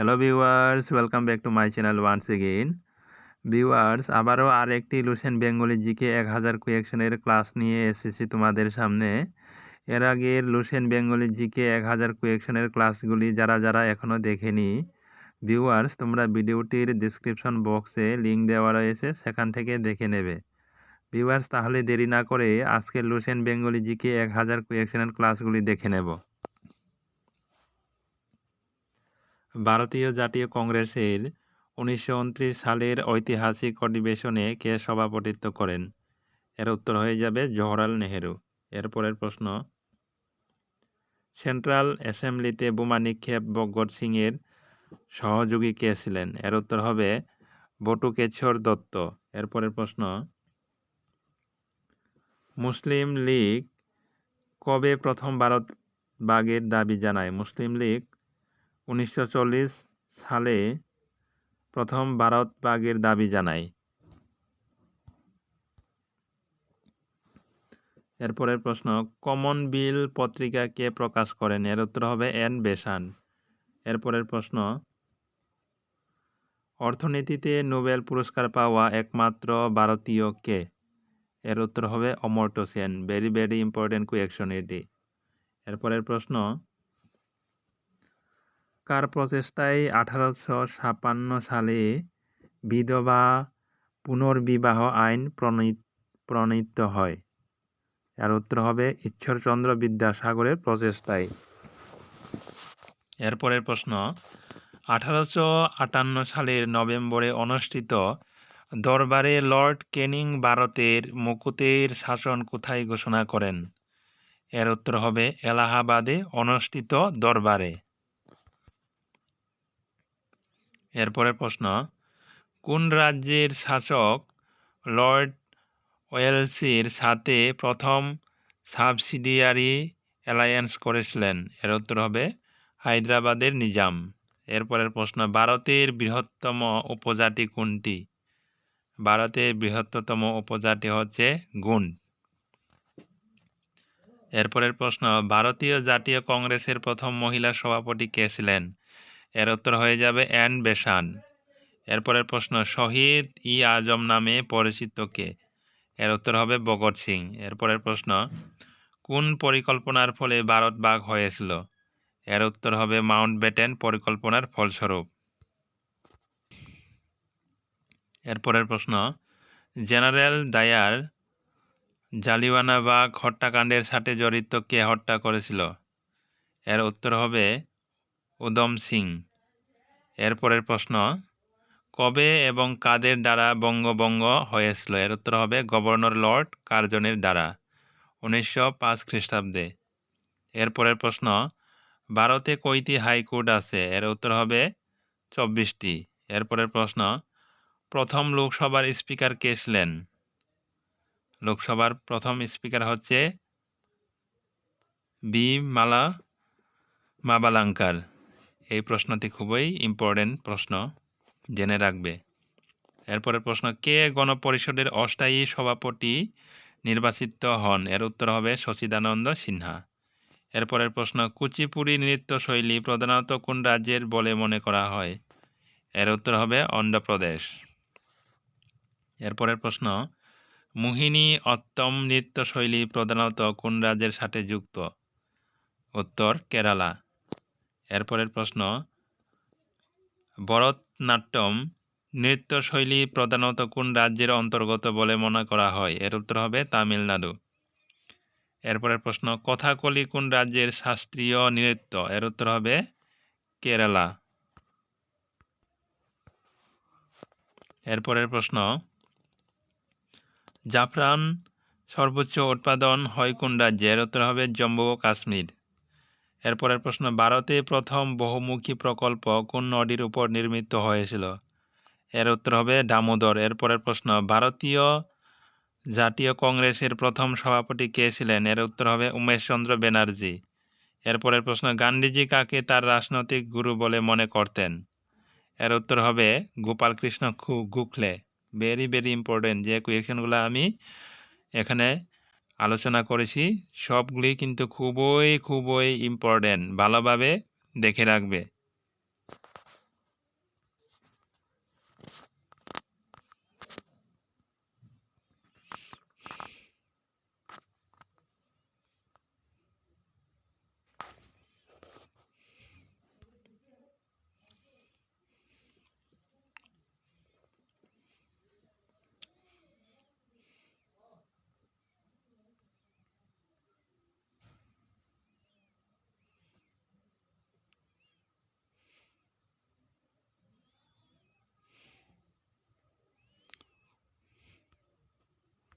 Hello viewers welcome back to my channel once again viewers আবারও আর একটি লুসেন Bengali GK এক হাজার কুয়েকশনের ক্লাস নিয়ে এসেছি তোমাদের সামনে। এর আগের লুসেন বেঙ্গলি জিকে এক হাজার কুয়েকশনের ক্লাসগুলি যারা যারা এখনও দেখেনি ভিউয়ার্স তোমরা ভিডিওটির ডিসক্রিপশন বক্সে লিঙ্ক দেওয়া রয়েছে, সেখান থেকে দেখে নেবে। ভিউয়ার্স তাহলে দেরি না করে আজকের লুসেন বেঙ্গলি জিকে এক হাজার কুয়েকশনের ক্লাসগুলি দেখে নেব। ভারতীয় জাতীয় কংগ্রেসের উনিশশো উনত্রিশ সালের ঐতিহাসিক অধিবেশনে কে সভাপতিত্ব করেন? এর উত্তর হয়ে যাবে জওহরলাল নেহেরু। এরপরের প্রশ্ন। সেন্ট্রাল অ্যাসেম্বলিতে বোমা নিক্ষেপ ভগৎ সিংয়ের সহযোগী কে ছিলেন? এর উত্তর হবে বটুকেশ্বর দত্ত। এরপরের প্রশ্ন। মুসলিম লীগ কবে প্রথম ভারত বাগের দাবি জানায়? মুসলিম লীগ উনিশশো চল্লিশ সালে প্রথম ভারত ভাগের দাবি জানায়। এরপরের প্রশ্ন কমনবিল পত্রিকা কে প্রকাশ করেন, এর উত্তর হবে এন বেসান। এরপরের প্রশ্ন, অর্থনীতিতে নোবেল পুরস্কার পাওয়া একমাত্র ভারতীয় কে? এর উত্তর হবে Amartya Sen very very important question এটি। এরপরের প্রশ্ন কার প্রচেষ্টায় আঠারোশো ছাপান্ন সালে বিধবা পুনর্বিবাহ আইন প্রণীত হয়। এর উত্তর হবে ঈশ্বরচন্দ্র বিদ্যাসাগরের প্রচেষ্টায়। এরপরের প্রশ্ন, আঠারোশো আটান্ন সালের নভেম্বরে অনুষ্ঠিত দরবারে লর্ড কেনিং ভারতের মুকুতের শাসন কোথায় ঘোষণা করেন? এর উত্তর হবে এলাহাবাদে অনুষ্ঠিত দরবারে। এরপরের প্রশ্ন, কোন রাজ্যের শাসক লর্ড ওয়েলসির সাথে প্রথম সাবসিডিয়ারি অ্যালায়েন্স করেছিলেন? এর উত্তর হবে হায়দ্রাবাদের নিজাম। এরপরের প্রশ্ন, ভারতের বৃহত্তম উপজাতি কোনটি? ভারতের বৃহত্তম উপজাতি হচ্ছে গুণ এরপরের প্রশ্ন, ভারতীয় জাতীয় কংগ্রেসের প্রথম মহিলা সভাপতি কে ছিলেন? এর উত্তর হয়ে যাবে অ্যান বেসান। এরপরের প্রশ্ন, শহীদ ই আজম নামে পরিচিত কে? এর উত্তর হবে ভগৎ সিং। এরপরের প্রশ্ন, কোন পরিকল্পনার ফলে ভারত বাঘ হয়েছিল? এর উত্তর হবে মাউন্ট ব্যাটেন পরিকল্পনার ফলস্বরূপ। এরপরের প্রশ্ন, জেনারেল ডায়ার জালিওয়ানাবাগ হত্যাকাণ্ডের সাথে জড়িত কে হত্যা করেছিল? এর উত্তর হবে উদম সিং। এরপরের প্রশ্ন, কবে এবং কাদের দ্বারা বঙ্গভঙ্গ হয়েছিল? এর উত্তর হবে, গভর্নর লর্ড কার্জনের দ্বারা, উনিশশো পাঁচ খ্রিস্টাব্দে। এরপরের প্রশ্ন, ভারতে কয়টি হাইকোর্ট আছে? এর উত্তর হবে, চব্বিশটি। এরপরের প্রশ্ন, প্রথম লোকসভার স্পিকার কে ছিলেন? লোকসভার প্রথম স্পিকার হচ্ছে বি মালা মাবালাঙ্কার। এই প্রশ্নটি খুবই ইম্পর্টেন্ট প্রশ্ন জেনে রাখবে। এরপরের প্রশ্ন, কে গণপরিষদের অস্থায়ী সভাপতি নির্বাচিত হন? এর উত্তর হবে সচিদানন্দ সিনহা। এরপরের প্রশ্ন, কুচিপুড়ি নৃত্যশৈলী প্রধানত কোন রাজ্যের বলে মনে করা হয়? এর উত্তর হবে অন্ধ্রপ্রদেশ। এরপরের প্রশ্ন, মোহিনী অত্তম নৃত্যশৈলী প্রধানত কোন রাজ্যের সাথে যুক্ত? উত্তর, কেরালা। এরপরের প্রশ্ন, ভরতনাট্যম নৃত্যশৈলী প্রধানত কোন রাজ্যের অন্তর্গত বলে মনে করা হয়? এর উত্তর হবে তামিলনাড়ু। এরপরের প্রশ্ন, কথাকলি কোন রাজ্যের শাস্ত্রীয় নৃত্য? এর উত্তর হবে কেরালা। এরপরের প্রশ্ন, জাফরান সর্বোচ্চ উৎপাদন হয় কোন রাজ্যে? এর উত্তর হবে জম্মু ও কাশ্মীর। এরপরের প্রশ্ন, ভারতে প্রথম বহুমুখী প্রকল্প কোন নদীর উপর নির্মিত হয়েছিল? এর উত্তর হবে দামোদর। এরপরের প্রশ্ন, ভারতীয় জাতীয় কংগ্রেসের প্রথম সভাপতি কে ছিলেন? এর উত্তর হবে উমেশচন্দ্র ব্যানার্জি এরপরের প্রশ্ন, গান্ধীজি কাকে তার রাজনৈতিক গুরু বলে মনে করতেন? এর উত্তর হবে গোপালকৃষ্ণ খু গুখলে ভেরি ভেরি ইম্পর্টেন্ট যে কুয়েকশনগুলো আমি এখানে আলোচনা করেছি সবগুলি কিন্তু খুবই খুবই ইম্পর্ট্যান্ট ভালোভাবে দেখে রাখবে।